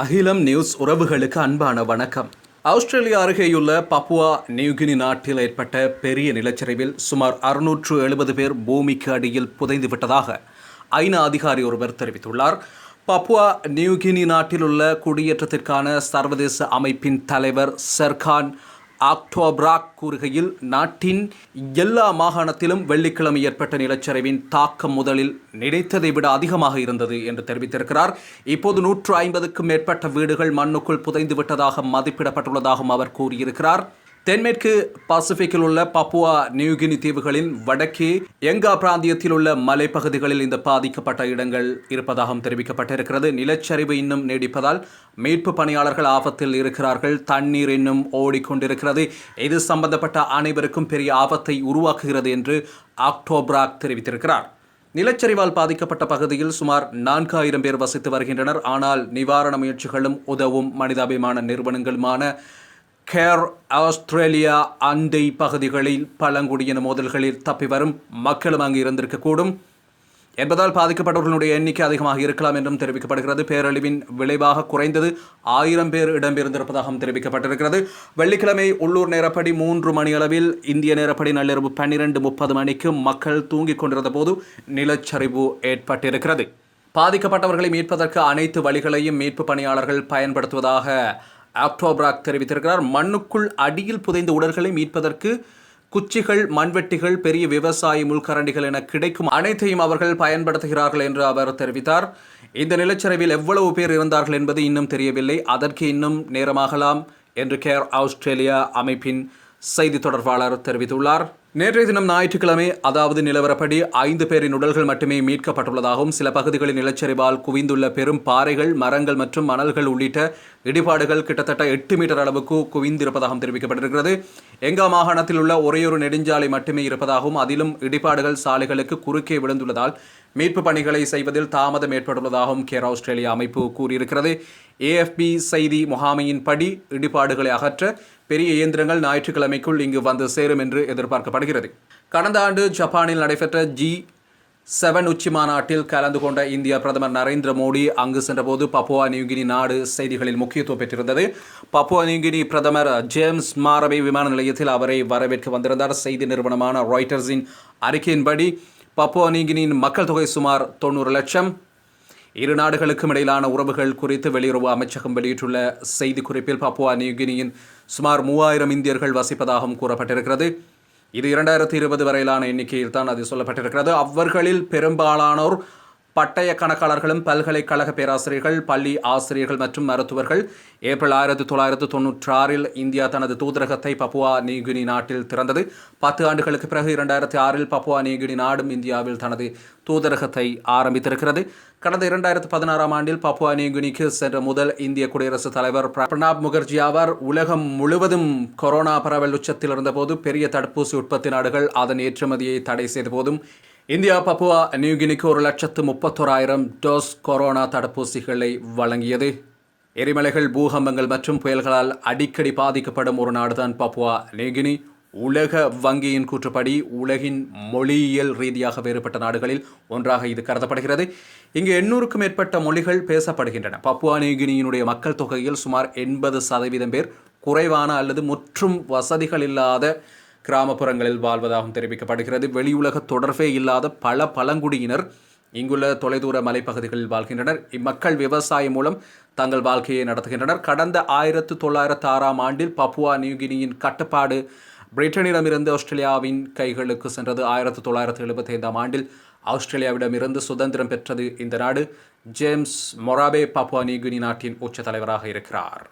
அகிலம் நியூஸ் உறவுகளுக்கு அன்பான வணக்கம். ஆஸ்திரேலியா அருகேயுள்ள பப்புவா நியூகினி நாட்டில் ஏற்பட்ட பெரிய நிலச்சரிவில் சுமார் அறுநூற்று எழுபது பேர் பூமிக்கு அடியில் புதைந்து விட்டதாக ஐநா அதிகாரி ஒருவர் தெரிவித்துள்ளார். பப்புவா நியூகினி நாட்டில் உள்ள குடியேற்றத்திற்கான சர்வதேச அமைப்பின் தலைவர் சர்கான் ஆக்டோபராக் கூறுகையில் நாட்டின் எல்லா மாகாணத்திலும் வெள்ளிக்கிழமை ஏற்பட்ட நிலச்சரிவின் தாக்கம் முதலில் நினைத்ததை விட அதிகமாக இருந்தது என்று தெரிவித்திருக்கிறார். இப்போது நூற்று ஐம்பதுக்கும் மேற்பட்ட வீடுகள் மண்ணுக்குள் புதைந்து விட்டதாக மதிப்பிடப்பட்டுள்ளதாகவும் அவர் கூறியிருக்கிறார். தென்மேற்கு பசிபிக்கில் உள்ள பப்புவா நியூகினி தீவுகளின் வடக்கே எங்கா பிராந்தியத்தில் உள்ள மலைப்பகுதிகளில் இந்த பாதிக்கப்பட்ட இடங்கள் இருப்பதாகவும் தெரிவிக்கப்பட்டிருக்கிறது. நிலச்சரிவு இன்னும் நீடிப்பதால் மீட்பு பணியாளர்கள் ஆபத்தில் இருக்கிறார்கள். தண்ணீர் இன்னும் ஓடிக்கொண்டிருக்கிறது. இது சம்பந்தப்பட்ட அனைவருக்கும் பெரிய ஆபத்தை உருவாக்குகிறது என்று ஆக்டோபிராக் தெரிவித்திருக்கிறார். நிலச்சரிவால் பாதிக்கப்பட்ட பகுதியில் சுமார் நான்காயிரம் பேர் வசித்து வருகின்றனர். ஆனால் நிவாரண முயற்சிகளும் உதவும் மனிதாபிமான நிறுவனங்களுமான கேர் ஆஸ்திரேலியா அண்டை பகுதிகளில் பழங்குடியின மோதல்களில் தப்பி வரும் மக்களும் அங்கு இருந்திருக்கக்கூடும். என்பதால் பாதிக்கப்பட்டவர்களுடைய எண்ணிக்கை அதிகமாக இருக்கலாம் என்றும் தெரிவிக்கப்படுகிறது. பேரழிவின் விளைவாக குறைந்தது ஆயிரம் பேர் இடம்பெயர்ந்திருப்பதாகவும் தெரிவிக்கப்பட்டிருக்கிறது. வெள்ளிக்கிழமை உள்ளூர் நேரப்படி மூன்று மணி அளவில் இந்திய நேரப்படி நள்ளிரவு பன்னிரண்டு முப்பது மணிக்கு மக்கள் தூங்கிக் கொண்டிருந்த போது நிலச்சரிவு ஏற்பட்டிருக்கிறது. பாதிக்கப்பட்டவர்களை மீட்பதற்கு அனைத்து வழிகளையும் மீட்பு பணியாளர்கள் பயன்படுத்துவதாக ஆக்டோபராக் தெரிவித்திருக்கிறார். மண்ணுக்குள் அடியில் புதைந்த உடல்களை மீட்பதற்கு குச்சிகள் மண்வெட்டிகள் பெரிய விவசாய முள்கரண்டிகள் என கிடைக்கும் அனைத்தையும் அவர்கள் பயன்படுத்துகிறார்கள் என்று அவர் தெரிவித்தார். இந்த நிலச்சரிவில் எவ்வளவு பேர் இருந்தார்கள் என்பது இன்னும் தெரியவில்லை. அதற்கு இன்னும் நேரமாகலாம் என்று கேர் ஆஸ்திரேலியா அமைப்பின் செய்தி தொடர்பாளர் தெரிவித்துள்ளார். நேற்றைய தினம் ஞாயிற்றுக்கிழமை அதாவது நிலவரப்படி ஐந்து பேரின் உடல்கள் மட்டுமே மீட்கப்பட்டுள்ளதாகவும் சில பகுதிகளில் நிலச்சரிவால் குவிந்துள்ள பெரும் பாறைகள் மரங்கள் மற்றும் மணல்கள் உள்ளிட்ட இடிபாடுகள் கிட்டத்தட்ட எட்டு மீட்டர் அளவுக்கு குவிந்திருப்பதாகவும் தெரிவிக்கப்பட்டிருக்கிறது. எங்கா மாகாணத்தில் உள்ள ஒரேயொரு நெடுஞ்சாலை மட்டுமே இருப்பதாகவும் அதிலும் இடிபாடுகள் சாலைகளுக்கு குறுக்கே விழுந்துள்ளதால் மீட்பு பணிகளை செய்வதில் தாமதம் ஏற்பட்டுள்ளதாகவும் கேர் ஆஸ்திரேலியா அமைப்பு கூறியிருக்கிறது. ஏஎஃப்பி செய்தி முகாமையின் படி இடிபாடுகளை அகற்ற பெரிய இயந்திரங்கள் ஞாயிற்றுக்கிழமைக்குள் இங்கு வந்து சேரும் என்று எதிர்பார்க்கப்படுகிறது. கடந்த ஆண்டு ஜப்பானில் நடைபெற்ற ஜி செவன் உச்சி மாநாட்டில் கலந்து கொண்ட இந்திய பிரதமர் நரேந்திர மோடி அங்கு சென்றபோது பப்புவா நியூகினி நாடு செய்திகளில் முக்கியத்துவம் பெற்றிருந்தது. பப்புவா நியூகினி பிரதமர் ஜேம்ஸ் மாரபே விமான நிலையத்தில் அவரை வரவேற்க வந்திருந்தார். செய்தி நிறுவனமான ராய்டர்ஸின் அறிக்கையின்படி பப்போ நீங்கினின் மக்கள் தொகை சுமார் தொண்ணூறு லட்சம். இரு நாடுகளுக்கும் இடையிலான உறவுகள் குறித்து வெளியுறவு அமைச்சகம் வெளியிட்டுள்ள செய்திக்குறிப்பில் பப்புவா நியூகினியின் சுமார் மூவாயிரம் இந்தியர்கள் வசிப்பதாகவும் கூறப்பட்டிருக்கிறது. இது இரண்டாயிரத்தி இருபது வரையிலான எண்ணிக்கையில் தான் அது சொல்லப்பட்டிருக்கிறது. அவர்களில் பெரும்பாலானோர் பட்டய கணக்காளர்களும் பல்கலைக்கழக பேராசிரியர்கள் பள்ளி ஆசிரியர்கள் மற்றும் மருத்துவர்கள். ஏப்ரல் ஆயிரத்தி தொள்ளாயிரத்து தொன்னூற்றி ஆறில் இந்தியா தனது தூதரகத்தை பப்புவா நியூகினி நாட்டில் திறந்தது. பத்து ஆண்டுகளுக்கு பிறகு இரண்டாயிரத்தி ஆறில் பப்புவா நியூகினி நாடும் இந்தியாவில் தனது தூதரகத்தை ஆரம்பித்திருக்கிறது. கடந்த இரண்டாயிரத்து பதினாறாம் ஆண்டில் பப்புவா நியூகினிக்கு சென்ற முதல் இந்திய குடியரசுத் தலைவர் பிரணாப் முகர்ஜி ஆவார். உலகம் முழுவதும் கொரோனா பரவல் உச்சத்தில் இருந்தபோது பெரிய தடுப்பூசி உற்பத்தி நாடுகள் அதன் ஏற்றுமதியை தடை செய்த போதும் இந்தியா பப்புவா நியூகினிக்கு ஒரு லட்சத்து முப்பத்தோராயிரம் டோஸ் கொரோனா தடுப்பூசிகளை வழங்கியது. எரிமலைகள் பூகம்பங்கள் மற்றும் புயல்களால் அடிக்கடி பாதிக்கப்படும் ஒரு நாடுதான் பப்புவா நியூகினி உலக வங்கியின் கூற்றுப்படி உலகின் மொழியியல் ரீதியாக வேறுபட்ட நாடுகளில் ஒன்றாக இது கருதப்படுகிறது. இங்கு எண்ணூறுக்கும் மேற்பட்ட மொழிகள் பேசப்படுகின்றன. பப்புவா நியூகினியினுடைய மக்கள் தொகையில் சுமார் எண்பது சதவீதம் பேர் குறைவான அல்லது முற்றும் வசதிகள் இல்லாத கிராமப்புறங்களில் வாழ்வதாகவும் தெரிவிக்கப்படுகிறது. வெளியுலக தொடர்பே இல்லாத பல பழங்குடியினர் இங்குள்ள தொலைதூர மலைப்பகுதிகளில் வாழ்கின்றனர். இம்மக்கள் விவசாயம் மூலம் தங்கள் வாழ்க்கையை நடத்துகின்றனர். கடந்த ஆயிரத்து தொள்ளாயிரத்து ஆறாம் ஆண்டில் பப்புவா நியூகினியின் கட்டுப்பாடு பிரிட்டனிடமிருந்து ஆஸ்திரேலியாவின் கைகளுக்கு சென்றது. ஆயிரத்து தொள்ளாயிரத்து எழுபத்தி ஐந்தாம் ஆண்டில் ஆஸ்திரேலியாவிடமிருந்து சுதந்திரம் பெற்றது இந்த நாடு. ஜேம்ஸ் மொராபே பப்புவா நியூகினி நாட்டின் உச்ச தலைவராக இருக்கிறார்.